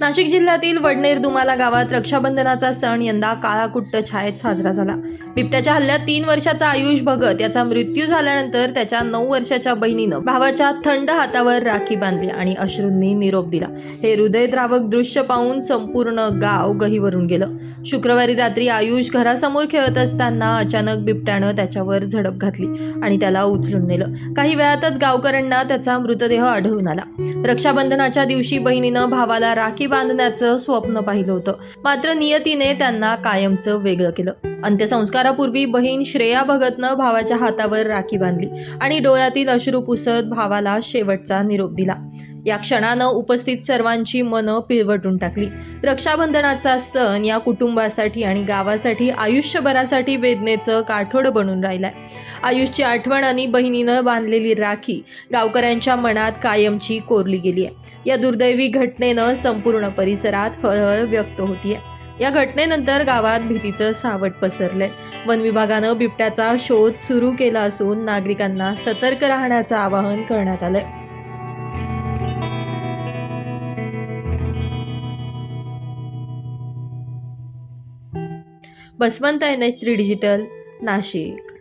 नाशिक जिल्ह्यातील वडनेर दुमाला गावात रक्षाबंधनाचा सण यंदा काळाकुट्ट छायेत साजरा झाला. बिबट्याच्या हल्ल्यात तीन वर्षाचा आयुष भगत याचा मृत्यू झाल्यानंतर त्याच्या नऊ वर्षाच्या बहिणीनं भावाच्या थंड हातावर राखी बांधली आणि अश्रूंनी निरोप दिला. हे हृदयद्रावक दृश्य पाहून संपूर्ण गाव गहीवरून गेलं. शुक्रवारी रात्री आयुष घरासमोर खेळत असताना अचानक बिबट्यानं त्याच्यावर झडप घातली आणि त्याला उचलून नेलं. काही वेळातच गावकऱ्यांना त्याचा मृतदेह आढळून आला. रक्षाबंधनाच्या दिवशी बहिणीनं भावाला राखी बांधण्याचं स्वप्न पाहिलं होतं. मात्र नियतीने त्यांना कायमचं वेगळं केलं. अंत्यसंस्कारापूर्वी बहीण श्रेया भगतनं भावाच्या हातावर राखी बांधली आणि डोळ्यातील अश्रू पुसत भावाला शेवटचा निरोप दिला. या क्षणानं उपस्थित सर्वांची मनं पिळवटून टाकली. रक्षाबंधनाचा सण या कुटुंबासाठी आणि गावासाठी आयुष्यभरासाठी वेदनेचं काठोड बनून राहिलाय. आयुषची आठवण आणि बहिणीनं बांधलेली राखी गावकऱ्यांच्या मनात कायमची कोरली गेली आहे या दुर्दैवी घटनेनं संपूर्ण परिसरात हळहळ व्यक्त होतीये. या घटनेनंतर गावात भीतीचं सावट पसरलंय. वन विभागानं बिबट्याचा शोध सुरू केला असून नागरिकांना सतर्क राहण्याचं आवाहन करण्यात आलंय. Baswant N H three digital Nashik.